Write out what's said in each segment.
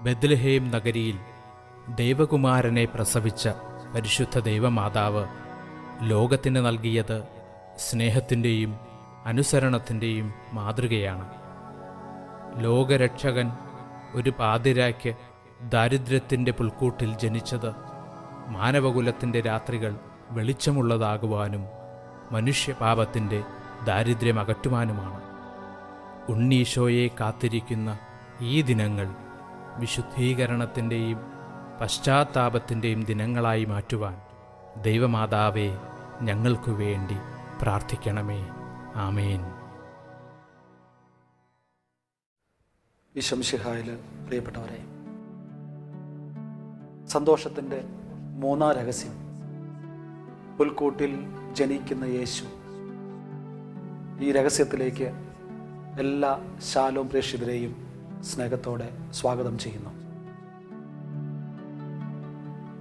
ബദ്ലഹേം നഗരിയിൽ ദൈവകുമാരനെ പ്രസവിച്ച പരിശുദ്ധ ദൈവമാതാവ് ലോകത്തിന് നൽകിയത് സ്നേഹത്തിന്റെയും അനുസരണത്തിന്റെയും മാതൃകയാണ്. ലോകരക്ഷകൻ ഒരു പാതിരായ്ക്ക് ദാരിദ്ര്യത്തിന്റെ പുൽക്കൂട്ടിൽ ജനിച്ചത് മാനവകുലത്തിന്റെ രാത്രികൾ വെളിച്ചമുള്ളതാകുവാനും മനുഷ്യപാപത്തിന്റെ ദാരിദ്ര്യം അകറ്റുവാനുമാണ്. ഉണ്ണീശോയെ കാത്തിരിക്കുന്ന ഈ ദിനങ്ങൾ വിശുദ്ധീകരണത്തിന്റെയും പശ്ചാത്താപത്തിന്റെയും ദിനങ്ങളായി മാറ്റുവാൻ ദൈവമാതാവേ ഞങ്ങൾക്കു വേണ്ടി പ്രാർത്ഥിക്കണമേ. ആമേൻ. വിശംശിഹായിൽ പ്രിയപ്പെട്ടവരെ സന്തോഷത്തിന്റെ മൂന്നാം രഹസ്യം. പുൽക്കൂട്ടിൽ ജനിക്കുന്ന യേശു. ഈ രഹസ്യത്തിലേക്ക് എല്ലാ ശാലോം പ്രേക്ഷിതരെയും സ്നേഹത്തോടെ സ്വാഗതം ചെയ്യുന്നു.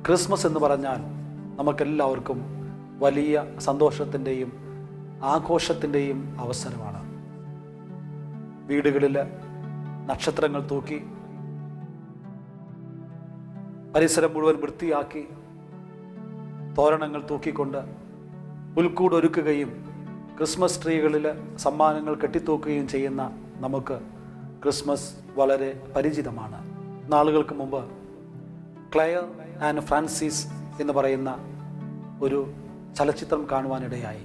ക്രിസ്മസ് എന്ന് പറഞ്ഞാൽ നമുക്കെല്ലാവർക്കും വലിയ സന്തോഷത്തിന്റെയും ആഘോഷത്തിന്റെയും അവസരമാണ്. വീടുകളിൽ നക്ഷത്രങ്ങൾ തൂക്കി പരിസരം മുഴുവൻ വൃത്തിയാക്കി തോരണങ്ങൾ തൂക്കിക്കൊണ്ട് പുൽക്കൂടൊരുക്കുകയും ക്രിസ്മസ് ട്രീകളിൽ സമ്മാനങ്ങൾ കെട്ടിത്തൂക്കുകയും ചെയ്യുന്ന നമുക്ക് ക്രിസ്മസ് വളരെ പരിചിതമാണ്. നാളുകൾക്ക് മുമ്പ് ക്ലയർ ആൻഡ് ഫ്രാൻസിസ് എന്ന് പറയുന്ന ഒരു ചലച്ചിത്രം കാണുവാനിടയായി.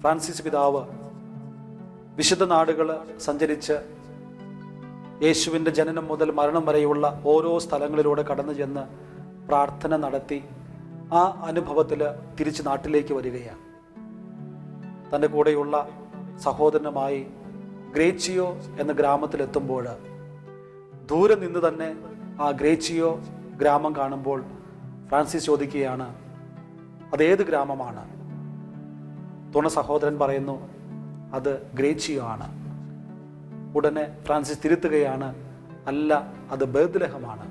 ഫ്രാൻസിസ് പിതാവ് വിശുദ്ധ നാടുകൾ സഞ്ചരിച്ച് യേശുവിന്റെ ജനനം മുതൽ മരണം വരെയുള്ള ഓരോ സ്ഥലങ്ങളിലൂടെ കടന്നു ചെന്ന് പ്രാർത്ഥന നടത്തി ആ അനുഭവത്തിൽ തിരിച്ച് നാട്ടിലേക്ക് വരികയാണ്. തന്റെ കൂടെയുള്ള സഹോദരനുമായി ഗ്രേച്ചിയോ എന്ന ഗ്രാമത്തിലെത്തുമ്പോൾ ദൂരെ നിന്ന് തന്നെ ആ ഗ്രേച്ചിയോ ഗ്രാമം കാണുമ്പോൾ ഫ്രാൻസിസ് ചോദിക്കുകയാണ് അതേത് ഗ്രാമമാണ്? തുണ സഹോദരൻ പറയുന്നു അത് ഗ്രേച്ചിയോ ആണ്. ഉടനെ ഫ്രാൻസിസ് തിരുത്തുകയാണ് അല്ല അത് ബേദ്ലഹമാണ്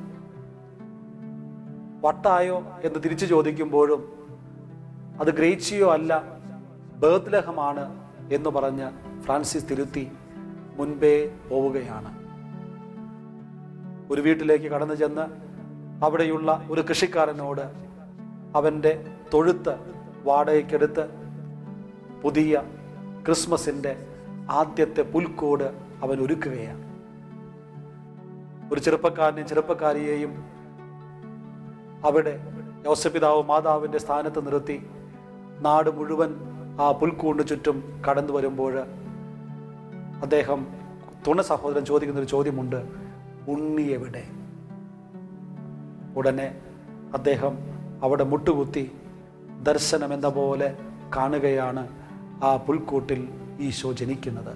വട്ടായോ? എന്ന് തിരിച്ചു ചോദിക്കുമ്പോഴും അത് ഗ്രേച്ചിയോ അല്ല ബേദ്ലഹമാണ് എന്ന് പറഞ്ഞ് ഫ്രാൻസിസ് തിരുത്തി മുൻപേ പോവുകയാണ്. ഒരു വീട്ടിലേക്ക് കടന്നു ചെന്ന് അവിടെയുള്ള ഒരു കൃഷിക്കാരനോട് അവന്റെ തൊഴുത്ത് വാടകയ്ക്കെടുത്ത് പുതിയ ക്രിസ്മസിന്റെ ആദ്യത്തെ പുൽക്കൂട് അവൻ ഒരുക്കുകയാണ്. ഒരു ചെറുപ്പക്കാരനെയും ചെറുപ്പക്കാരിയെയും അവിടെ യോസപിതാവ് മാതാവിന്റെ സ്ഥാനത്ത് നിർത്തി. നാട് മുഴുവൻ ആ പുൽക്കൂടിന് ചുറ്റും കടന്നു വരുമ്പോൾ അദ്ദേഹം തുണ സഹോദരൻ ചോദിക്കുന്ന ഒരു ചോദ്യമുണ്ട് ഉണ്ണി എവിടെ ഉടനെ അദ്ദേഹം അവിടെ മുട്ടുകുത്തി ദർശനം എന്ന പോലെ കാണുകയാണ് ആ പുൽക്കൂട്ടിൽ ഈശോ ജനിക്കുന്നത്.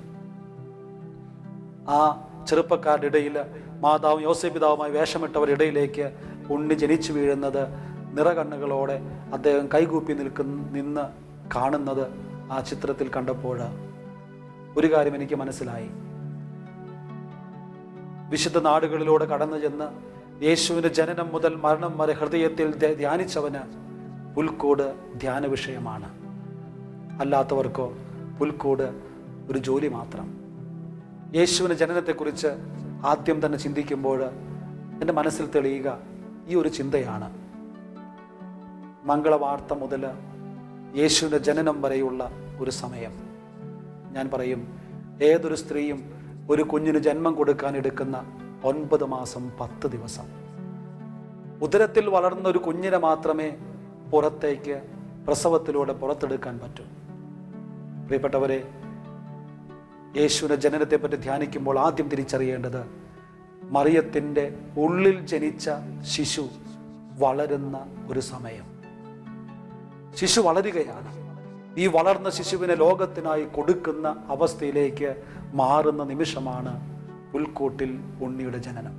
ആ ചെറുപ്പക്കാരുടെ ഇടയിൽ മാതാവും യോസപിതാവുമായി വേഷമിട്ടവരിടയിലേക്ക് ഉണ്ണി ജനിച്ചു വീഴുന്നത് നിറകണ്ണുകളോടെ അദ്ദേഹം കൈകൂപ്പി നിൽക്കുന്ന നിന്ന് കാണുന്നത് ആ ചിത്രത്തിൽ കണ്ടപ്പോൾ ഒരു കാര്യം എനിക്ക് മനസ്സിലായി. വിശുദ്ധ നാടുകളിലൂടെ കടന്നു ചെന്ന് യേശുവിന്റെ ജനനം മുതൽ മരണം വരെ ഹൃദയത്തിൽ ധ്യ- ധ്യാനിച്ചവന് പുൽക്കൂട് ധ്യാന വിഷയമാണ്. അല്ലാത്തവർക്കോ പുൽക്കൂട് ഒരു ജോലി മാത്രം. യേശുവിന്റെ ജനനത്തെക്കുറിച്ച് ആദ്യം തന്നെ ചിന്തിക്കുമ്പോൾ എന്റെ മനസ്സിൽ തെളിയുക ഈ ഒരു ചിന്തയാണ്. മംഗളവാർത്ത മുതൽ യേശുവിന്റെ ജനനം വരെയുള്ള ഒരു സമയം. ഞാൻ പറയും ഏതൊരു സ്ത്രീയും ഒരു കുഞ്ഞിന് ജന്മം കൊടുക്കാൻ എടുക്കുന്ന ഒൻപത് മാസം പത്ത് ദിവസം. ഉദരത്തിൽ വളർന്ന ഒരു കുഞ്ഞിനെ മാത്രമേ പുറത്തേക്ക് പ്രസവത്തിലൂടെ പുറത്തെടുക്കാൻ പറ്റൂ. പ്രിയപ്പെട്ടവരെ യേശുവിന്റെ ജനനത്തെപ്പറ്റി ധ്യാനിക്കുമ്പോൾ ആദ്യം തിരിച്ചറിയേണ്ടത് മറിയത്തിന്റെ ഉള്ളിൽ ജനിച്ച ശിശു വളരുന്ന ഒരു സമയം. ശിശു വളരുകയാണ്. ഈ വളർന്ന ശിശുവിനെ ലോകത്തിനായി കൊടുക്കുന്ന അവസ്ഥയിലേക്ക് മാറുന്ന നിമിഷമാണ് പുൽക്കൂട്ടിൽ ഉണ്ണിയുടെ ജനനം.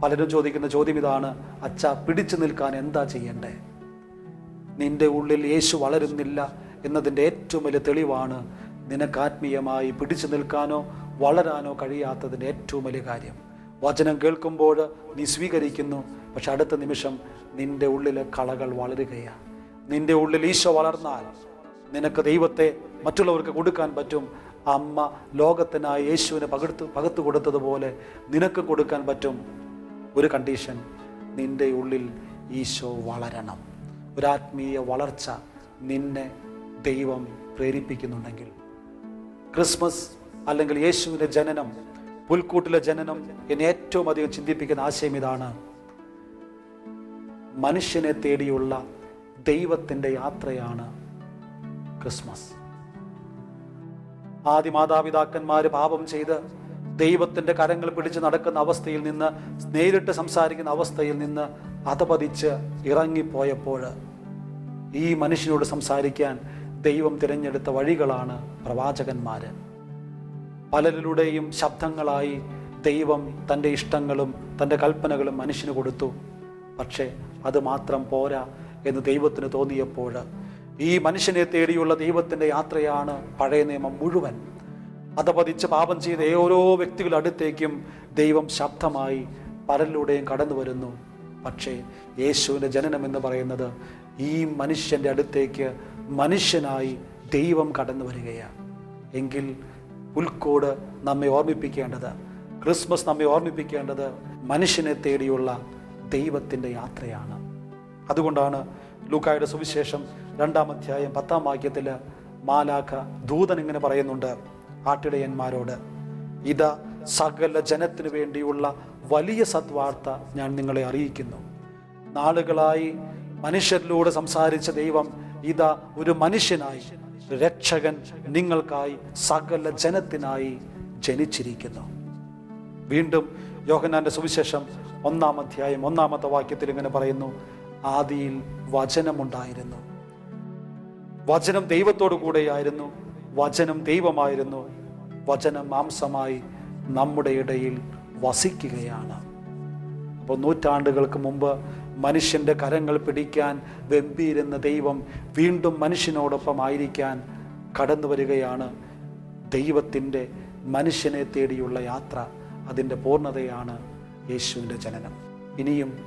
പലരും ചോദിക്കുന്ന ചോദ്യം ഇതാണ് അച്ഛ പിടിച്ചു നിൽക്കാൻ എന്താ ചെയ്യണ്ടേ? നിന്റെ ഉള്ളിൽ യേശു വളരുന്നില്ല എന്നതിന്റെ ഏറ്റവും വലിയ തെളിവാണ് നിനക്ക് ആത്മീയമായി പിടിച്ചു നിൽക്കാനോ വളരാനോ കഴിയാത്തതിന്റെ ഏറ്റവും വലിയ കാര്യം. വചനം കേൾക്കുമ്പോൾ നീ സ്വീകരിക്കുന്നു പക്ഷെ അടുത്ത നിമിഷം നിന്റെ ഉള്ളിലെ കളകൾ വളരുകയാണ്. നിന്റെ ഉള്ളിൽ ഈശോ വളർന്നാൽ നിനക്ക് ദൈവത്തെ മറ്റുള്ളവർക്ക് കൊടുക്കാൻ പറ്റും. അമ്മ ലോകത്തിനായി യേശുവിനെ പകർത്ത് പകത്തു കൊടുത്തതുപോലെ നിനക്ക് കൊടുക്കാൻ പറ്റും. ഒരു കണ്ടീഷൻ നിന്റെ ഉള്ളിൽ ഈശോ വളരണം. ഒരാത്മീയ വളർച്ച നിന്നെ ദൈവം പ്രേരിപ്പിക്കുന്നുണ്ടെങ്കിൽ. ക്രിസ്മസ് അല്ലെങ്കിൽ യേശുവിന്റെ ജനനം പുൽക്കൂട്ടിലെ ജനനം എന്നെ ഏറ്റവും അധികം ചിന്തിപ്പിക്കുന്ന ആശയം ഇതാണ്. മനുഷ്യനെ തേടിയുള്ള ദൈവത്തിന്റെ യാത്രയാണ് ക്രിസ്മസ്. ആദ്യ മാതാപിതാക്കന്മാർ പാപം ചെയ്ത് ദൈവത്തിന്റെ കരങ്ങൾ പിടിച്ച് നടക്കുന്ന അവസ്ഥയിൽ നിന്ന് നേരിട്ട് സംസാരിക്കുന്ന അവസ്ഥയിൽ നിന്ന് അതപതിച്ച് ഇറങ്ങിപ്പോയപ്പോൾ ഈ മനുഷ്യനോട് സംസാരിക്കാൻ ദൈവം തിരഞ്ഞെടുത്ത വഴികളാണ് പ്രവാചകന്മാർ. പലരിലൂടെയും ശബ്ദങ്ങളായി ദൈവം തന്റെ ഇഷ്ടങ്ങളും തന്റെ കൽപ്പനകളും മനുഷ്യന് കൊടുത്തു. പക്ഷേ അത് മാത്രം പോരാ. എന്ന് ദൈവത്തിന് തോന്നിയപ്പോൾ ഈ മനുഷ്യനെ തേടിയുള്ള ദൈവത്തിന്റെ യാത്രയാണ് പഴയ നിയമം മുഴുവൻ. അതപതിച്ച് പാപം ചെയ്ത ഓരോ വ്യക്തികളുടെ അടുത്തേക്കും ദൈവം ശബ്ദമായി പലരിലൂടെയും കടന്നു വരുന്നു. പക്ഷേ യേശുവിന്റെ ജനനം എന്ന് പറയുന്നത് ഈ മനുഷ്യന്റെ അടുത്തേക്ക് മനുഷ്യനായി ദൈവം കടന്നു വരികയാണ്. എങ്കിൽ പുൽക്കോട് നമ്മെ ഓർമ്മിപ്പിക്കേണ്ടത് ക്രിസ്മസ് നമ്മെ ഓർമ്മിപ്പിക്കേണ്ടത് മനുഷ്യനെ തേടിയുള്ള ദൈവത്തിന്റെ യാത്രയാണ്. അതുകൊണ്ടാണ് ലൂക്കായുടെ സുവിശേഷം രണ്ടാം അധ്യായം പത്താം വാക്യത്തിൽ മാലാഖ ദൂതൻ ഇങ്ങനെ പറയുന്നുണ്ട് ആട്ടിടയന്മാരോട് ഇതാ സകല ജനത്തിനു വേണ്ടിയുള്ള വലിയ സദ്വാർത്ത ഞാൻ നിങ്ങളെ അറിയിക്കുന്നു. നാളുകളായി മനുഷ്യരിലൂടെ സംസാരിച്ച ദൈവം ഇതാ ഒരു മനുഷ്യനായി രക്ഷകൻ നിങ്ങൾക്കായി സകല ജനത്തിനായി ജനിച്ചിരിക്കുന്നു. വീണ്ടും യോഹനാന്റെ സുവിശേഷം ഒന്നാം അധ്യായം ഒന്നാമത്തെ വാക്യത്തിൽ ഇങ്ങനെ പറയുന്നു ആദിയിൽ വചനമുണ്ടായിരുന്നു. വചനം ദൈവത്തോടു കൂടെയായിരുന്നു വചനം ദൈവമായിരുന്നു വചനം മാംസമായി നമ്മുടെ ഇടയിൽ വസിക്കുകയാണ്. അപ്പോൾ നൂറ്റാണ്ടുകൾക്ക് മുമ്പ് മനുഷ്യന്റെ കരങ്ങൾ പിടിക്കാൻ വെമ്പിയിരുന്ന ദൈവം വീണ്ടും മനുഷ്യനോടൊപ്പം ആയിരിക്കാൻ കടന്നു വരികയാണ്. ദൈവത്തിന്റെ മനുഷ്യനെ തേടിയുള്ള യാത്ര അതിന്റെ പൂർണതയാണ് യേശുവിന്റെ ജനനം. ഇനിയും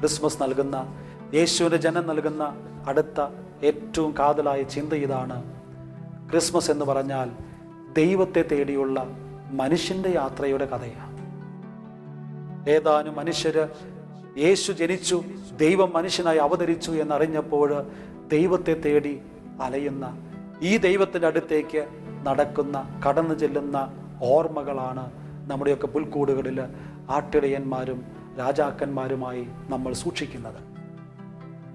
ക്രിസ്മസ് നൽകുന്ന യേശുവിന്റെ ജനം നൽകുന്ന അടുത്ത ഏറ്റവും കാതലായ ചിന്ത ഇതാണ് ക്രിസ്മസ് എന്ന് പറഞ്ഞാൽ ദൈവത്തെ തേടിയുള്ള മനുഷ്യന്റെ യാത്രയുടെ കഥയാണ്. ഏതാനും മനുഷ്യർ യേശു ജനിച്ചു ദൈവം മനുഷ്യനായി അവതരിച്ചു എന്നറിഞ്ഞപ്പോൾ ദൈവത്തെ തേടി അലയുന്ന ഈ ദൈവത്തിന്റെ അടുത്തേക്ക് നടക്കുന്ന കടന്നു ചെല്ലുന്ന ഓർമ്മകളാണ് നമ്മുടെയൊക്കെ പുൽക്കൂടുകളിൽ ആട്ടിടയന്മാരും രാജാക്കന്മാരുമായി നമ്മൾ സൂക്ഷിക്കുന്നത്.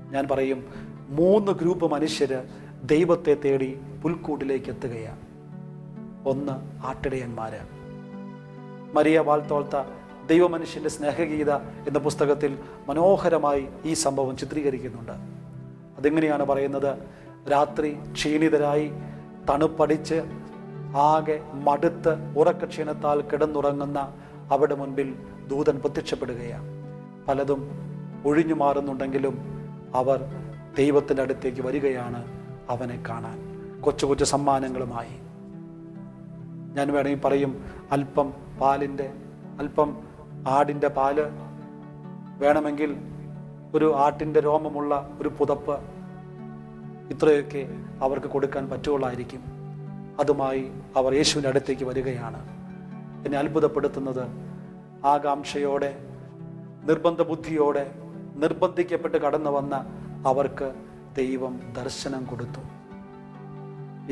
ഞാൻ പറയും മൂന്ന് ഗ്രൂപ്പ് മനുഷ്യർ ദൈവത്തെ തേടി പുൽക്കൂട്ടിലേക്ക് എത്തുകയാണ്. ഒന്ന് ആട്ടിടയന്മാര്. മരിയ വാൾത്തോൾത്ത ദൈവമനുഷ്യന്റെ സ്നേഹഗീത എന്ന പുസ്തകത്തിൽ മനോഹരമായി ഈ സംഭവം ചിത്രീകരിക്കുന്നുണ്ട്. അതെങ്ങനെയാണ് പറയുന്നത്? രാത്രി ക്ഷീണിതരായി തണുപ്പടിച്ച് ആകെ മടുത്ത് ഉറക്കക്ഷീണത്താൽ കിടന്നുറങ്ങുന്ന അവിടെ മുൻപിൽ ദൂതൻ പ്രത്യക്ഷപ്പെടുകയാണ്. പലതും ഒഴിഞ്ഞു മാറുന്നുണ്ടെങ്കിലും അവർ ദൈവത്തിന്റെ അടുത്തേക്ക് വരികയാണ് അവനെ കാണാൻ. കൊച്ചു കൊച്ചു സമ്മാനങ്ങളുമായി. ഞാൻ വേണമെങ്കിൽ പറയും അല്പം പാലിന്റെ അല്പം ആടിന്റെ പാൽ വേണമെങ്കിൽ ഒരു ആട്ടിന്റെ രോമമുള്ള ഒരു പുതപ്പ് ഇത്രയൊക്കെ അവർക്ക് കൊടുക്കാൻ പറ്റുള്ളായിരിക്കും അതുമായി അവർ യേശുവിന്റെ അടുത്തേക്ക് വരികയാണ്. എന്നെ അത്ഭുതപ്പെടുത്തുന്നത് ആകാംക്ഷയോടെ നിർബന്ധ ബുദ്ധിയോടെ നിർബന്ധിക്കപ്പെട്ട് കടന്നു വന്ന അവർക്ക് ദൈവം ദർശനം കൊടുത്തു.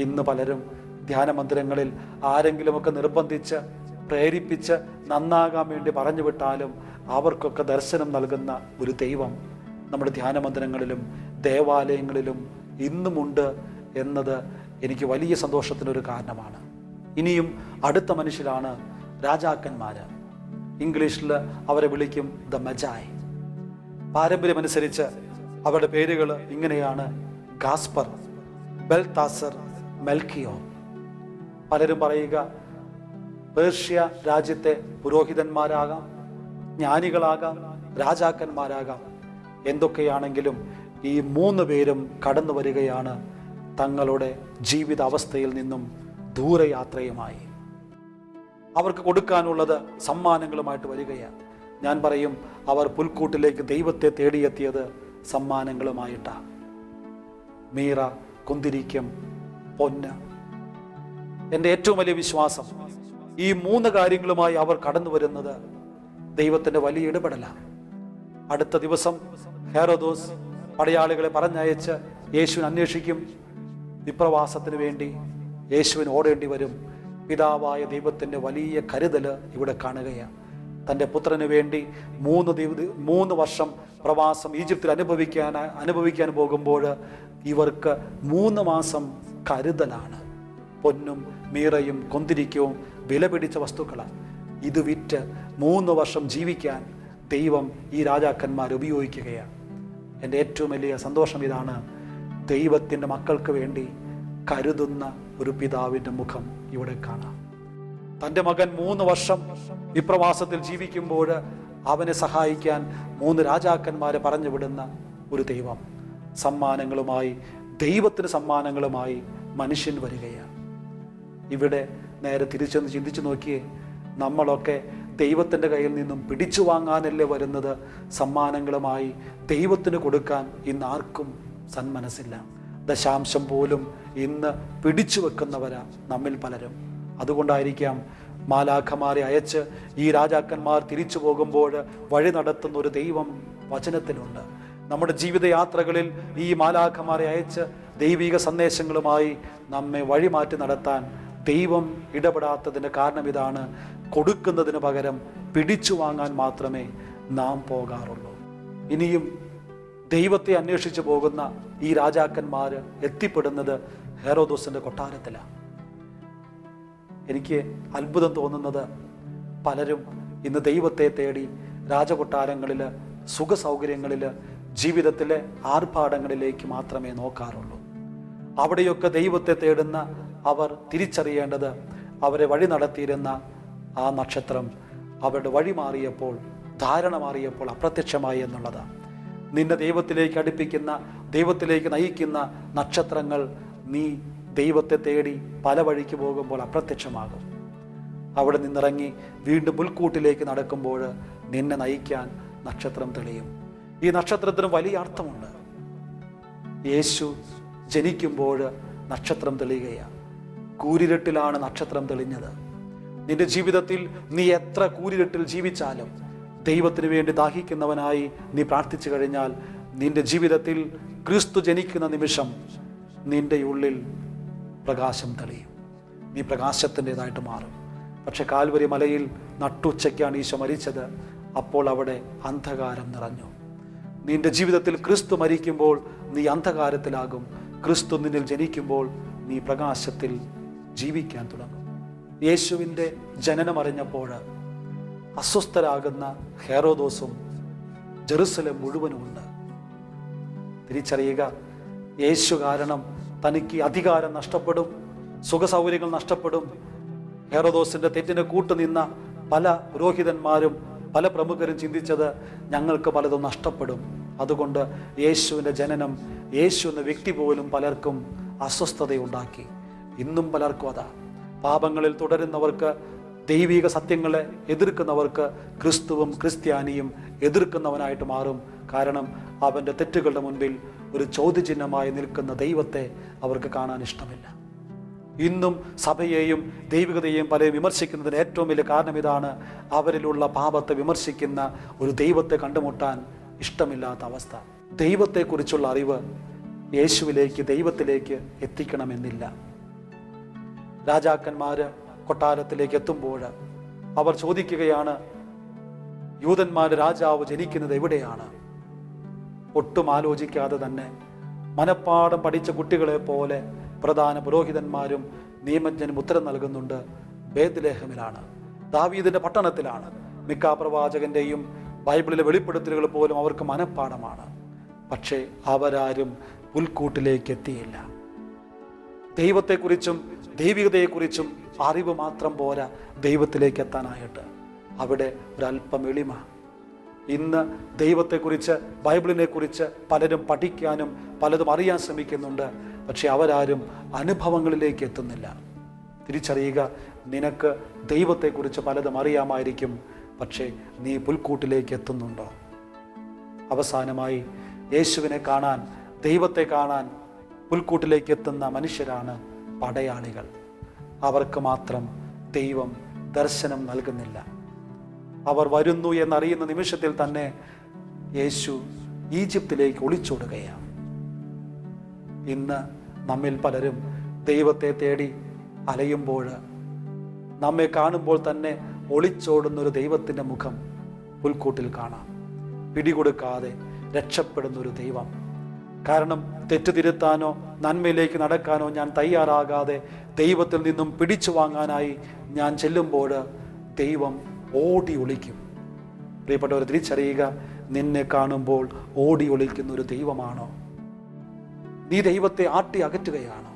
ഇന്ന് പലരും ധ്യാനമന്ദിരങ്ങളിൽ ആരെങ്കിലുമൊക്കെ നിർബന്ധിച്ച് പ്രേരിപ്പിച്ച് നന്നാകാൻ വേണ്ടി പറഞ്ഞു വിട്ടാലും അവർക്കൊക്കെ ദർശനം നൽകുന്ന ഒരു ദൈവം നമ്മുടെ ധ്യാനമന്ദിരങ്ങളിലും ദേവാലയങ്ങളിലും ഇന്നുമുണ്ട് എന്നത് എനിക്ക് വലിയ സന്തോഷത്തിനൊരു കാരണമാണ്. ഇനിയും അടുത്ത മനുഷ്യരാണ് രാജാക്കന്മാർ ഇംഗ്ലീഷിൽ അവരെ വിളിക്കും ദ മെജായ്. പാരമ്പര്യമനുസരിച്ച് അവരുടെ പേരുകൾ ഇങ്ങനെയാണ്. ഗാസ്പർ ബെൽതാസർ മെൽക്കിയോ പലരും പറയുക പേർഷ്യ രാജ്യത്തെ പുരോഹിതന്മാരാകാം ജ്ഞാനികളാകാം രാജാക്കന്മാരാകാം. എന്തൊക്കെയാണെങ്കിലും ഈ മൂന്ന് പേരും കടന്നു വരികയാണ് തങ്ങളുടെ ജീവിതാവസ്ഥയിൽ നിന്നും ദൂരയാത്രയുമായി. അവർക്ക് കൊടുക്കാനുള്ളത് സമ്മാനങ്ങളുമായിട്ട് വരികയാണ്. ഞാൻ പറയും അവർ പുൽക്കൂട്ടിലേക്ക് ദൈവത്തെ തേടിയെത്തിയത് സമ്മാനങ്ങളുമായിട്ടാണ് മീറ കുന്തിരിക്കം പൊന്ന്. എന്റെ ഏറ്റവും വലിയ വിശ്വാസം ഈ മൂന്ന് കാര്യങ്ങളുമായി അവർ കടന്നു വരുന്നത് ദൈവത്തിന്റെ വലിയ ഇടപെടലാണ് അടുത്ത ദിവസം ഹേറോദോസ് പടയാളികളെ പറഞ്ഞയച്ച് യേശുവിനെ അന്വേഷിക്കും. വിപ്രവാസത്തിന് വേണ്ടി യേശുവിന് ഓടേണ്ടി വരും. പിതാവായ ദൈവത്തിന്റെ വലിയ കരുതൽ ഇവിടെ കാണുകയാണ്. തന്റെ പുത്രന് വേണ്ടി മൂന്ന് മൂന്ന് വർഷം പ്രവാസം ഈജിപ്തിൽ അനുഭവിക്കാൻ അനുഭവിക്കാൻ പോകുമ്പോൾ ഇവർക്ക് മൂന്ന് മാസം കരുതലാണ്. പൊന്നും മീറയും കൊന്തിരിക്കവും വില പിടിച്ച വസ്തുക്കളാണ്. ഇത് വിറ്റ് മൂന്ന് വർഷം ജീവിക്കാൻ ദൈവം ഈ രാജാക്കന്മാർ ഉപയോഗിക്കുകയാണ്. എന്റെ ഏറ്റവും വലിയ സന്തോഷം ഇതാണ് ദൈവത്തിന്റെ മക്കൾക്ക് വേണ്ടി കരുതുന്ന ഒരു പിതാവിന്റെ മുഖം ഇവിടെ കാണാം. തന്റെ മകൻ മൂന്ന് വർഷം വിപ്രവാസത്തിൽ ജീവിക്കുമ്പോൾ അവനെ സഹായിക്കാൻ മൂന്ന് രാജാക്കന്മാരെ പറഞ്ഞു വിടുന്ന ഒരു ദൈവം. സമ്മാനങ്ങളുമായി ദൈവത്തിന് സമ്മാനങ്ങളുമായി മനുഷ്യൻ വരികയാണ്. ഇവിടെ നേരെ തിരിച്ചെന്ന് ചിന്തിച്ചു നോക്കിയേ നമ്മളൊക്കെ ദൈവത്തിന്റെ കയ്യിൽ നിന്നും പിടിച്ചു വാങ്ങാനല്ലേ വരുന്നത്? സമ്മാനങ്ങളുമായി ദൈവത്തിന് കൊടുക്കാൻ ഇന്ന് ആർക്കും സന്മനസ്സില്ല. ദശാംശം പോലും ഇന്ന് പിടിച്ചു വെക്കുന്നവരാ നമ്മിൽ പലരും. അതുകൊണ്ടായിരിക്കാം മാലാഖമാരെ അയച്ച് ഈ രാജാക്കന്മാർ തിരിച്ചു പോകുമ്പോൾ വഴി നടത്തുന്ന ഒരു ദൈവം വചനത്തിലുണ്ട് നമ്മുടെ ജീവിതയാത്രകളിൽ ഈ മാലാഖമാരെ അയച്ച് ദൈവിക സന്ദേശങ്ങളുമായി നമ്മെ വഴിമാറ്റി നടത്താൻ ദൈവം ഇടപെടാത്തതിന്റെ കാരണം ഇതാണ്. കൊടുക്കുന്നതിന് പകരം പിടിച്ചു വാങ്ങാൻ മാത്രമേ നാം പോകാറുള്ളൂ. ഇനിയും ദൈവത്തെ അന്വേഷിച്ചു പോകുന്ന ഈ രാജാക്കന്മാർ എത്തിപ്പെടുന്നത് ഹെറോദോസിന്റെ കൊട്ടാരത്തിലാണ്. എനിക്ക് അത്ഭുതം തോന്നുന്നത് പലരും ഇന്ന് ദൈവത്തെ തേടി രാജകൊട്ടാരങ്ങളിൽ സുഖ സൗകര്യങ്ങളിൽ ജീവിതത്തിലെ ആർഭാടങ്ങളിലേക്ക് മാത്രമേ നോക്കാറുള്ളൂ. അവിടെയൊക്കെ ദൈവത്തെ തേടുന്ന അവർ തിരിച്ചറിയേണ്ടത് അവരെ വഴി നടത്തിയിരുന്ന ആ നക്ഷത്രം അവരുടെ വഴി മാറിയപ്പോൾ ധാരണ മാറിയപ്പോൾ അപ്രത്യക്ഷമായി എന്നുള്ളതാണ് നിന്നെ ദൈവത്തിലേക്ക് അടുപ്പിക്കുന്ന ദൈവത്തിലേക്ക് നയിക്കുന്ന നക്ഷത്രങ്ങൾ നീ ദൈവത്തെ തേടി പല വഴിക്ക് പോകുമ്പോൾ അപ്രത്യക്ഷമാകും. അവിടെ നിന്നിറങ്ങി വീണ്ടും മുൽക്കൂട്ടിലേക്ക് നടക്കുമ്പോൾ നിന്നെ നയിക്കാൻ നക്ഷത്രം തെളിയും. ഈ നക്ഷത്രത്തിന് വലിയ അർത്ഥമുണ്ട്. യേശു ജനിക്കുമ്പോൾ നക്ഷത്രം തെളിയുകയാണ്. കൂരിരട്ടിലാണ് നക്ഷത്രം തെളിഞ്ഞത്. നിന്റെ ജീവിതത്തിൽ നീ എത്ര കൂരിരട്ടിൽ ജീവിച്ചാലും ദൈവത്തിന് വേണ്ടി ദാഹിക്കുന്നവനായി നീ പ്രാർത്ഥിച്ചു കഴിഞ്ഞാൽ നിന്റെ ജീവിതത്തിൽ ക്രിസ്തു ജനിക്കുന്ന നിമിഷം നിന്റെ ഉള്ളിൽ പ്രകാശം തെളിയും. നീ പ്രകാശത്തിന്റെതായിട്ട് മാറും. പക്ഷെ കാൽവരി മലയിൽ നട്ടുച്ചയ്ക്കാണ് ഈശോ മരിച്ചത്. അപ്പോൾ അവിടെ അന്ധകാരം നിറഞ്ഞു. നിന്റെ ജീവിതത്തിൽ ക്രിസ്തു മരിക്കുമ്പോൾ നീ അന്ധകാരത്തിലാകും. ക്രിസ്തു നിന്നിൽ ജനിക്കുമ്പോൾ നീ പ്രകാശത്തിൽ ജീവിക്കാൻ തുടങ്ങും. യേശുവിന്റെ ജനനമറിഞ്ഞപ്പോൾ അസ്വസ്ഥരാകുന്ന ഹെറോദോസും ജെറുസലം മുഴുവനുമുണ്ട്. തിരിച്ചറിയുക യേശു കാരണം തനിക്ക് അധികാരം നഷ്ടപ്പെടും സുഖസൗകര്യങ്ങൾ നഷ്ടപ്പെടും. ഹേറോദോസിന്റെ തെറ്റിന് കൂട്ടുനിന്ന പല പുരോഹിതന്മാരും പല പ്രമുഖരും ചിന്തിച്ചത് ഞങ്ങൾക്ക് പലതും നഷ്ടപ്പെടും. അതുകൊണ്ട് യേശുവിന്റെ ജനനം യേശു എന്ന വ്യക്തി പോലും പലർക്കും അസ്വസ്ഥതയുണ്ടാക്കി. ഇന്നും പലർക്കും അതാ. പാപങ്ങളിൽ തുടരുന്നവർക്ക് ദൈവിക സത്യങ്ങളെ എതിർക്കുന്നവർക്ക് ക്രിസ്തുവും ക്രിസ്ത്യാനിയും എതിർക്കുന്നവനായിട്ട് മാറും. കാരണം അവന്റെ തെറ്റുകളുടെ മുൻപിൽ ഒരു ചോദ്യചിഹ്നമായി നിൽക്കുന്ന ദൈവത്തെ അവർക്ക് കാണാൻ ഇഷ്ടമില്ല. ഇന്നും സഭയെയും ദൈവികതയെയും പലരും വിമർശിക്കുന്നതിന് ഏറ്റവും വലിയ കാരണം ഇതാണ് അവരിലുള്ള പാപത്തെ വിമർശിക്കുന്ന ഒരു ദൈവത്തെ കണ്ടുമുട്ടാൻ ഇഷ്ടമില്ലാത്ത അവസ്ഥ. ദൈവത്തെക്കുറിച്ചുള്ള അറിവ് യേശുവിലേക്ക് ദൈവത്തിലേക്ക് എത്തിക്കണമെന്നില്ല. രാജാക്കന്മാര് കൊട്ടാരത്തിലേക്ക് എത്തുമ്പോൾ അവർ ചോദിക്കുകയാണ് യൂതന്മാരുടെ രാജാവ് ജനിക്കുന്നത് എവിടെയാണ്? ഒട്ടും ആലോചിക്കാതെ തന്നെ മനപ്പാടം പഠിച്ച കുട്ടികളെ പോലെ പ്രധാന പുരോഹിതന്മാരും നിയമജ്ഞനും ഉത്തരം നൽകുന്നുണ്ട്. ബേദ്ലേഹമിലാണ് ദാവീദിന്റെ പട്ടണത്തിലാണ്. മിക്ക പ്രവാചകന്റെയും ബൈബിളിലെ വെളിപ്പെടുത്തലുകൾ പോലും അവർക്ക് മനപ്പാടമാണ്. പക്ഷേ അവരാരും പുൽക്കൂട്ടിലേക്ക് എത്തിയില്ല. ദൈവത്തെക്കുറിച്ചും ദൈവികതയെക്കുറിച്ചും അറിവ് മാത്രം പോരാ ദൈവത്തിലേക്ക് എത്താനായിട്ട്. അവിടെ ഒരല്പം എളിമ. ഇന്ന് ദൈവത്തെക്കുറിച്ച് ബൈബിളിനെക്കുറിച്ച് പലരും പഠിക്കാനും പലതും അറിയാൻ ശ്രമിക്കുന്നുണ്ട്. പക്ഷെ അവരാരും അനുഭവങ്ങളിലേക്ക് എത്തുന്നില്ല. തിരിച്ചറിയുക നിനക്ക് ദൈവത്തെക്കുറിച്ച് പലതും അറിയാമായിരിക്കും. പക്ഷേ നീ പുൽക്കൂട്ടിലേക്ക് എത്തുന്നുണ്ടോ? അവസാനമായി യേശുവിനെ കാണാൻ ദൈവത്തെ കാണാൻ പുൽക്കൂട്ടിലേക്ക് എത്തുന്ന മനുഷ്യരാണ് പടയാളികൾ. അവർക്ക് മാത്രം ദൈവം ദർശനം നൽകുന്നില്ല. അവർ വരുന്നു എന്നറിയുന്ന നിമിഷത്തിൽ തന്നെ യേശു ഈജിപ്തിലേക്ക് ഒളിച്ചോടുകയാണ്. ഇന്ന് നമ്മിൽ പലരും ദൈവത്തെ തേടി അലയുമ്പോൾ നമ്മെ കാണുമ്പോൾ തന്നെ ഒളിച്ചോടുന്ന ഒരു ദൈവത്തിന്റെ മുഖം പുൽക്കൂട്ടിൽ കാണാം. പിടികൊടുക്കാതെ രക്ഷപ്പെടുന്ന ഒരു ദൈവം കാരണം തെറ്റ് തിരുത്താനോ നന്മയിലേക്ക് നടക്കാനോ ഞാൻ തയ്യാറാകാതെ ദൈവത്തിൽ നിന്നും പിടിച്ചു വാങ്ങാനായി ഞാൻ ചെല്ലുമ്പോൾ ദൈവം ഓടി ഒളിക്കും. പ്രിയപ്പെട്ടവർ തിരിച്ചറിയുക നിന്നെ കാണുമ്പോൾ ഓടി ഒളിക്കുന്ന ഒരു ദൈവമാണോ? നീ ദൈവത്തെ ആട്ടി അകറ്റുകയാണോ?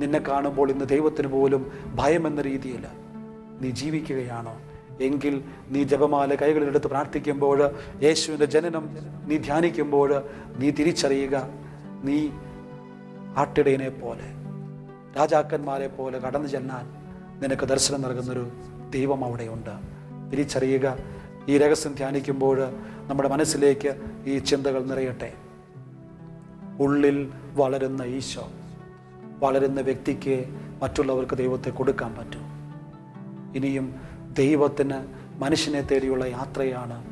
നിന്നെ കാണുമ്പോൾ ഇന്ന് ദൈവത്തിന് പോലും ഭയമെന്ന രീതിയിൽ നീ ജീവിക്കുകയാണോ? എങ്കിൽ നീ ജപമാല കൈകളിലെടുത്ത് പ്രാർത്ഥിക്കുമ്പോൾ യേശുവിന്റെ ജനനം നീ ധ്യാനിക്കുമ്പോൾ നീ തിരിച്ചറിയുക. നീ ആട്ടിടയനെ പോലെ രാജാക്കന്മാരെ പോലെ കടന്നു ചെല്ലാൻ നിനക്ക് ദർശനം നൽകുന്നൊരു ദൈവം അവിടെയുണ്ട്. തിരിച്ചറിയുക. ഈ രഹസ്യം ധ്യാനിക്കുമ്പോൾ നമ്മുടെ മനസ്സിലേക്ക് ഈ ചിന്തകൾ നിറയട്ടെ. ഉള്ളിൽ വളരുന്ന ഈശോ വളരുന്ന വ്യക്തിക്ക് മറ്റുള്ളവർക്ക് ദൈവത്തെ കൊടുക്കാൻ പറ്റും. ഇനിയും ദൈവത്തിന് മനുഷ്യനെ തേടിയുള്ള യാത്രയാണ്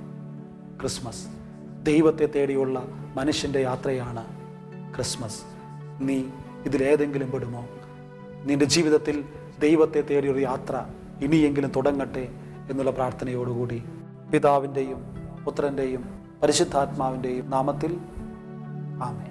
ക്രിസ്മസ്. ദൈവത്തെ തേടിയുള്ള മനുഷ്യന്റെ യാത്രയാണ് ക്രിസ്മസ്. നീ ഇതിലേതെങ്കിലും പെടുമോ? നിന്റെ ജീവിതത്തിൽ ദൈവത്തെ തേടിയൊരു യാത്ര ഇനിയെങ്കിലും തുടങ്ങട്ടെ എന്നുള്ള പ്രാർത്ഥനയോടുകൂടി പിതാവിന്റെയും പുത്രന്റെയും പരിശുദ്ധാത്മാവിന്റെയും നാമത്തിൽ ആമേൻ.